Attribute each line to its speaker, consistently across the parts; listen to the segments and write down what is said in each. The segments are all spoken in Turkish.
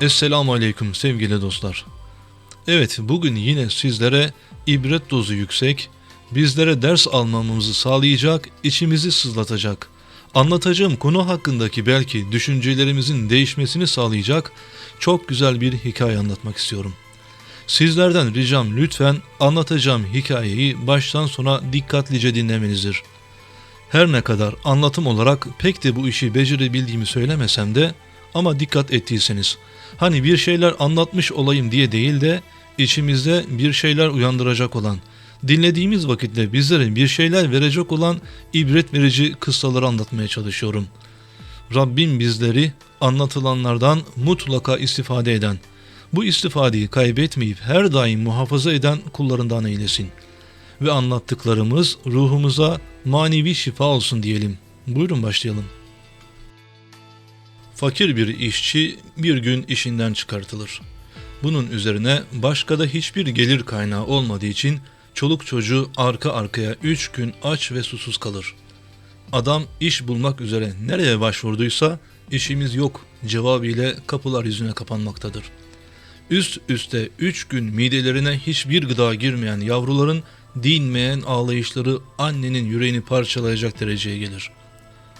Speaker 1: Esselamu Aleyküm sevgili dostlar. Evet bugün yine sizlere ibret dozu yüksek, bizlere ders almamızı sağlayacak, içimizi sızlatacak, anlatacağım konu hakkındaki belki düşüncelerimizin değişmesini sağlayacak çok güzel bir hikaye anlatmak istiyorum. Sizlerden ricam lütfen anlatacağım hikayeyi baştan sona dikkatlice dinlemenizdir. Her ne kadar anlatım olarak pek de bu işi becerebildiğimi söylemesem de ama dikkat ettiyseniz hani bir şeyler anlatmış olayım diye değil de içimizde bir şeyler uyandıracak olan, dinlediğimiz vakitte bizlere bir şeyler verecek olan ibret verici kıssaları anlatmaya çalışıyorum. Rabbim bizleri anlatılanlardan mutlaka istifade eden, bu istifadeyi kaybetmeyip her daim muhafaza eden kullarından eylesin. Ve anlattıklarımız ruhumuza manevi şifa olsun diyelim. Buyurun başlayalım. Fakir bir işçi bir gün işinden çıkartılır. Bunun üzerine başka da hiçbir gelir kaynağı olmadığı için çoluk çocuğu arka arkaya üç gün aç ve susuz kalır. Adam iş bulmak üzere nereye başvurduysa işimiz yok cevabıyla kapılar yüzüne kapanmaktadır. Üst üste üç gün midelerine hiçbir gıda girmeyen yavruların dinmeyen ağlayışları annenin yüreğini parçalayacak dereceye gelir.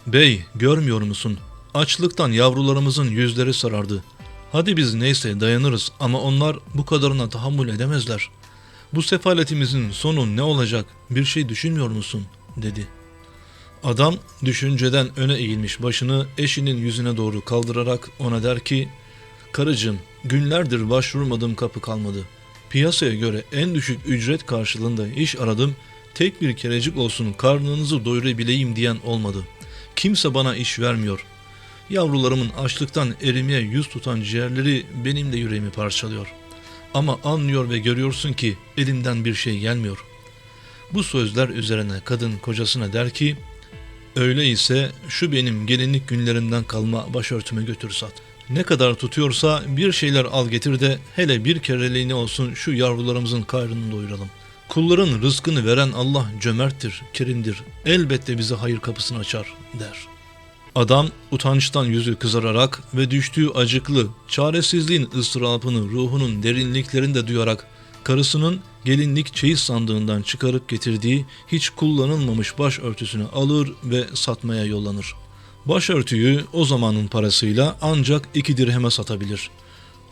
Speaker 1: Bey görmüyor musun? Açlıktan yavrularımızın yüzleri sarardı. Hadi biz neyse dayanırız ama onlar bu kadarına tahammül edemezler. Bu sefaletimizin sonu ne olacak bir şey düşünmüyor musun? dedi. Adam düşünceden öne eğilmiş başını eşinin yüzüne doğru kaldırarak ona der ki Karıcığım günlerdir başvurmadığım kapı kalmadı. Piyasaya göre en düşük ücret karşılığında iş aradım. Tek bir kerecik olsun karnınızı doyurabileyim diyen olmadı. Kimse bana iş vermiyor. Yavrularımın açlıktan erimeye yüz tutan ciğerleri benim de yüreğimi parçalıyor. Ama anlıyor ve görüyorsun ki elinden bir şey gelmiyor. Bu sözler üzerine kadın kocasına der ki, Öyleyse şu benim gelinlik günlerimden kalma başörtümü götür sat. Ne kadar tutuyorsa bir şeyler al getir de hele bir kereliğine olsun şu yavrularımızın karnını doyuralım. Kulların rızkını veren Allah cömerttir, kerimdir. Elbette bize hayır kapısını açar der. Adam utançtan yüzü kızararak ve düştüğü acıklı, çaresizliğin ıstırapını ruhunun derinliklerinde duyarak karısının gelinlik çeyiz sandığından çıkarıp getirdiği hiç kullanılmamış başörtüsünü alır ve satmaya yollanır. Başörtüyü o zamanın parasıyla ancak iki dirheme satabilir.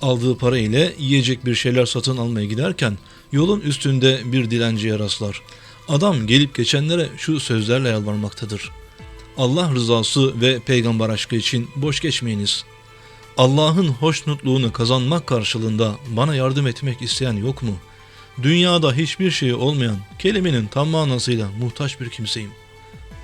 Speaker 1: Aldığı para ile yiyecek bir şeyler satın almaya giderken yolun üstünde bir dilenciye rastlar. Adam gelip geçenlere şu sözlerle yalvarmaktadır. Allah rızası ve peygamber aşkı için boş geçmeyiniz. Allah'ın hoşnutluğunu kazanmak karşılığında bana yardım etmek isteyen yok mu? Dünyada hiçbir şey olmayan, kelimenin tam manasıyla muhtaç bir kimseyim.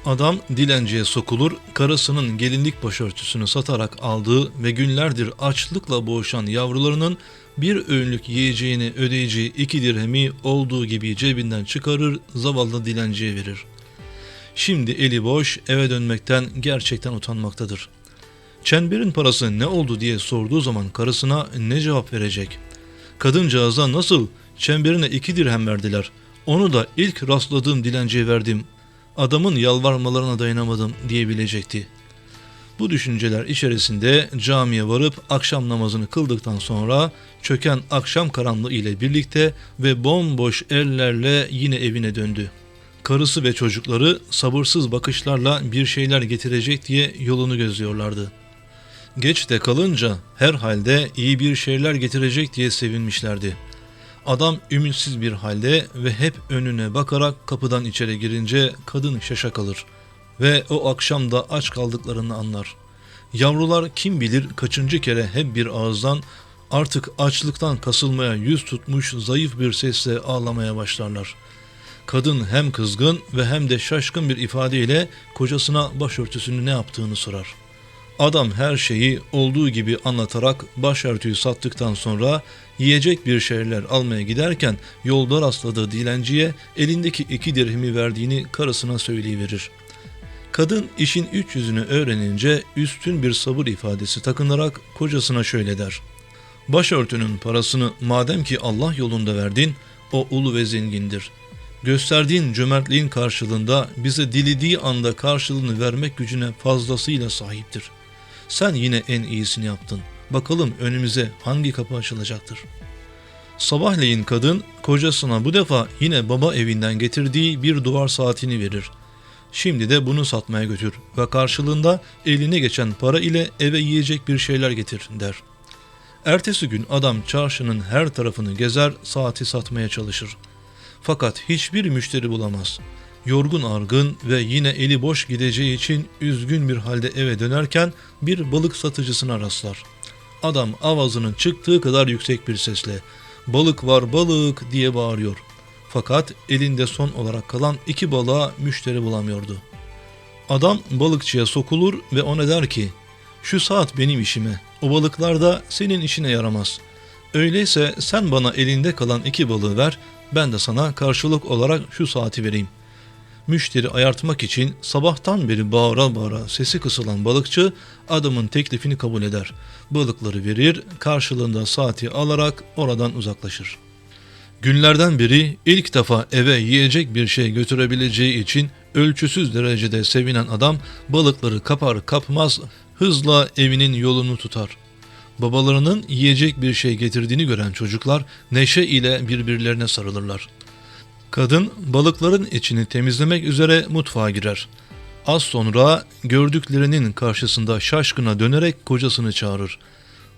Speaker 1: Adam dilenciye sokulur, karısının gelinlik başörtüsünü satarak aldığı ve günlerdir açlıkla boğuşan yavrularının bir öğünlük yiyeceğini ödeyeceği iki dirhemi olduğu gibi cebinden çıkarır, zavallı dilenciye verir. Şimdi eli boş eve dönmekten gerçekten utanmaktadır. Çemberin parası ne oldu diye sorduğu zaman karısına ne cevap verecek? Kadıncağıza nasıl çemberine iki dirhem verdiler. Onu da ilk rastladığım dilenciye verdim. Adamın yalvarmalarına dayanamadım diyebilecekti. Bu düşünceler içerisinde camiye varıp akşam namazını kıldıktan sonra çöken akşam karanlığı ile birlikte ve bomboş ellerle yine evine döndü. Karısı ve çocukları sabırsız bakışlarla bir şeyler getirecek diye yolunu gözlüyorlardı. Geç de kalınca herhalde iyi bir şeyler getirecek diye sevinmişlerdi. Adam ümitsiz bir halde ve hep önüne bakarak kapıdan içeri girince kadın şaşa kalır ve o akşam da aç kaldıklarını anlar. Yavrular kim bilir kaçıncı kere hep bir ağızdan artık açlıktan kasılmaya yüz tutmuş zayıf bir sesle ağlamaya başlarlar. Kadın hem kızgın ve hem de şaşkın bir ifadeyle kocasına başörtüsünü ne yaptığını sorar. Adam her şeyi olduğu gibi anlatarak başörtüyü sattıktan sonra yiyecek bir şeyler almaya giderken yolda rastladığı dilenciye elindeki iki dirhemi verdiğini karısına söyleyiverir. Kadın işin üç yüzünü öğrenince üstün bir sabır ifadesi takınarak kocasına şöyle der. Başörtünün parasını madem ki Allah yolunda verdin, o ulu ve zengindir. Gösterdiğin cömertliğin karşılığında bize dilediği anda karşılığını vermek gücüne fazlasıyla sahiptir. Sen yine en iyisini yaptın. Bakalım önümüze hangi kapı açılacaktır. Sabahleyin kadın kocasına bu defa yine baba evinden getirdiği bir duvar saatini verir. Şimdi de bunu satmaya götür ve karşılığında eline geçen para ile eve yiyecek bir şeyler getir der. Ertesi gün adam çarşının her tarafını gezer saati satmaya çalışır. Fakat hiçbir müşteri bulamaz. Yorgun argın ve yine eli boş gideceği için üzgün bir halde eve dönerken bir balık satıcısına rastlar. Adam avazının çıktığı kadar yüksek bir sesle balık var balık diye bağırıyor. Fakat elinde son olarak kalan iki balığa müşteri bulamıyordu. Adam balıkçıya sokulur ve ona der ki şu saat benim işime o balıklar da senin işine yaramaz. Öyleyse sen bana elinde kalan iki balığı ver ben de sana karşılık olarak şu saati vereyim. Müşteri ayartmak için sabahtan beri bağıra bağıra sesi kısılan balıkçı adamın teklifini kabul eder. Balıkları verir, karşılığında saati alarak oradan uzaklaşır. Günlerden biri ilk defa eve yiyecek bir şey götürebileceği için ölçüsüz derecede sevinen adam balıkları kapar kapmaz hızla evinin yolunu tutar. Babalarının yiyecek bir şey getirdiğini gören çocuklar neşe ile birbirlerine sarılırlar. Kadın balıkların içini temizlemek üzere mutfağa girer. Az sonra gördüklerinin karşısında şaşkına dönerek kocasını çağırır.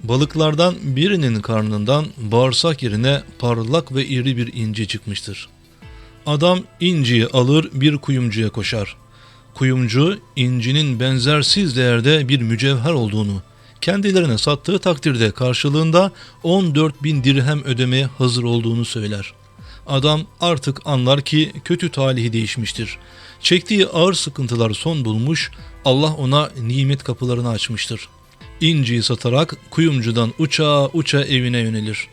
Speaker 1: Balıklardan birinin karnından bağırsak yerine parlak ve iri bir inci çıkmıştır. Adam inciyi alır bir kuyumcuya koşar. Kuyumcu incinin benzersiz değerde bir mücevher olduğunu, kendilerine sattığı takdirde karşılığında 14 bin dirhem ödemeye hazır olduğunu söyler. Adam artık anlar ki kötü talihi değişmiştir. Çektiği ağır sıkıntılar son bulmuş, Allah ona nimet kapılarını açmıştır. İnciyi satarak kuyumcudan uçağa uça evine yönelir.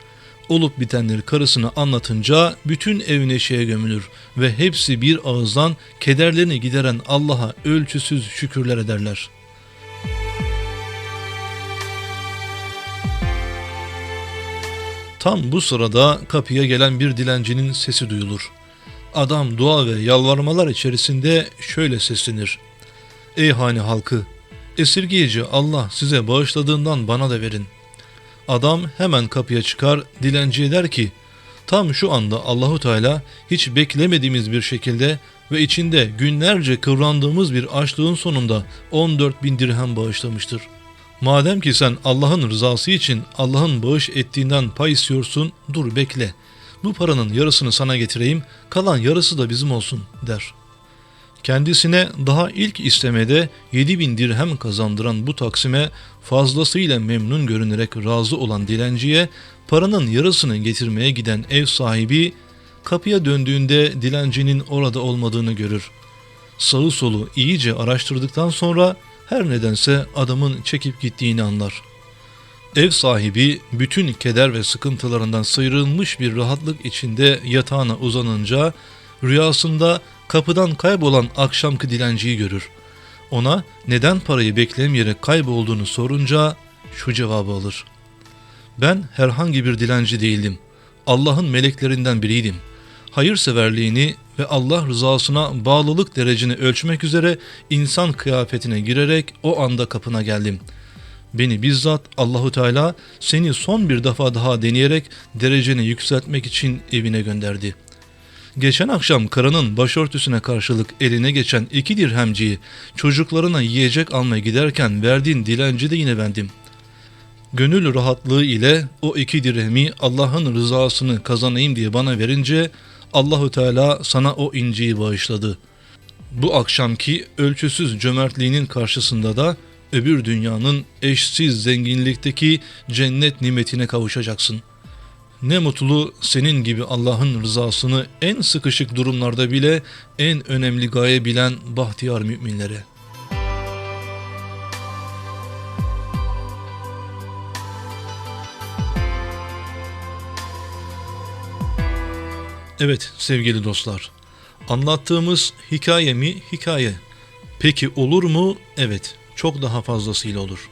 Speaker 1: Olup bitenleri karısına anlatınca bütün ev neşeye gömülür ve hepsi bir ağızdan kederlerini gideren Allah'a ölçüsüz şükürler ederler.'' Tam bu sırada kapıya gelen bir dilencinin sesi duyulur. Adam dua ve yalvarmalar içerisinde şöyle seslenir. Ey hane halkı! Esirgeyici Allah size bağışladığından bana da verin. Adam hemen kapıya çıkar, dilenciye der ki, tam şu anda Allahu Teala hiç beklemediğimiz bir şekilde ve içinde günlerce kıvrandığımız bir açlığın sonunda 14 bin dirhem bağışlamıştır.'' Madem ki sen Allah'ın rızası için Allah'ın bağış ettiğinden pay istiyorsun, dur bekle. Bu paranın yarısını sana getireyim, kalan yarısı da bizim olsun der. Kendisine daha ilk istemede 7 bin dirhem kazandıran bu taksime fazlasıyla memnun görünerek razı olan dilenciye paranın yarısını getirmeye giden ev sahibi kapıya döndüğünde dilencinin orada olmadığını görür. Sağı solu iyice araştırdıktan sonra her nedense adamın çekip gittiğini anlar. Ev sahibi bütün keder ve sıkıntılarından sıyrılmış bir rahatlık içinde yatağına uzanınca rüyasında kapıdan kaybolan akşamki dilenciyi görür. Ona neden parayı beklemeyerek kaybolduğunu sorunca şu cevabı alır. Ben herhangi bir dilenci değildim. Allah'ın meleklerinden biriydim. Hayırseverliğini ve Allah rızasına bağlılık dereceni ölçmek üzere insan kıyafetine girerek o anda kapına geldim. Beni bizzat Allahu Teala seni son bir defa daha deneyerek dereceni yükseltmek için evine gönderdi. Geçen akşam karının başörtüsüne karşılık eline geçen iki dirhemciyi çocuklarına yiyecek almaya giderken verdiğin dilenci de yine bendim. Gönül rahatlığı ile o iki dirhemi Allah'ın rızasını kazanayım diye bana verince Allahu Teala sana o inciyi bağışladı. Bu akşamki ölçüsüz cömertliğinin karşısında da öbür dünyanın eşsiz zenginlikteki cennet nimetine kavuşacaksın. Ne mutlu senin gibi Allah'ın rızasını en sıkışık durumlarda bile en önemli gaye bilen bahtiyar müminlere.'' Evet sevgili dostlar, anlattığımız hikaye mi? Hikaye. Peki olur mu? Evet, çok daha fazlasıyla olur.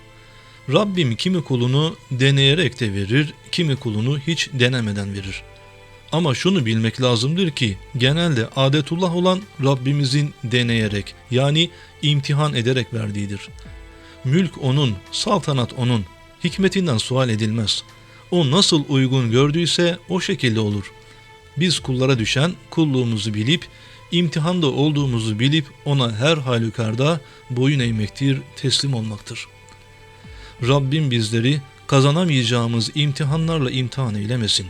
Speaker 1: Rabbim kimi kulunu deneyerek de verir, kimi kulunu hiç denemeden verir. Ama şunu bilmek lazımdır ki genelde adetullah olan Rabbimizin deneyerek yani imtihan ederek verdiğidir. Mülk onun, saltanat onun. Hikmetinden sual edilmez. O nasıl uygun gördüyse o şekilde olur. Biz kullara düşen kulluğumuzu bilip, imtihanda olduğumuzu bilip ona her halükarda boyun eğmektir, teslim olmaktır. Rabbim bizleri kazanamayacağımız imtihanlarla imtihan eylemesin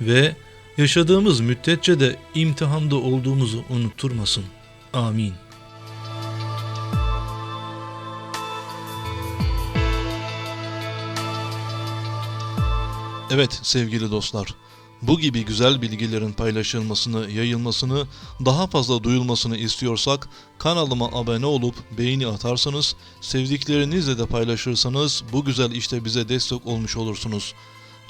Speaker 1: ve yaşadığımız müddetçe de imtihanda olduğumuzu unutturmasın. Amin. Evet sevgili dostlar, bu gibi güzel bilgilerin paylaşılmasını, yayılmasını, daha fazla duyulmasını istiyorsak kanalıma abone olup beğeni atarsanız, sevdiklerinizle de paylaşırsanız bu güzel işte bize destek olmuş olursunuz.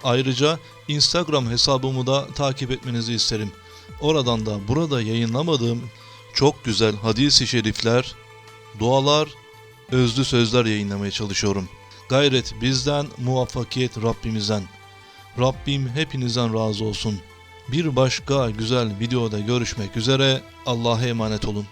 Speaker 1: Ayrıca Instagram hesabımı da takip etmenizi isterim. Oradan da burada yayınlamadığım çok güzel hadis-i şerifler, dualar, özlü sözler yayınlamaya çalışıyorum. Gayret bizden, muvaffakiyet Rabbimizden. Rabbim hepinizden razı olsun. Bir başka güzel videoda görüşmek üzere. Allah'a emanet olun.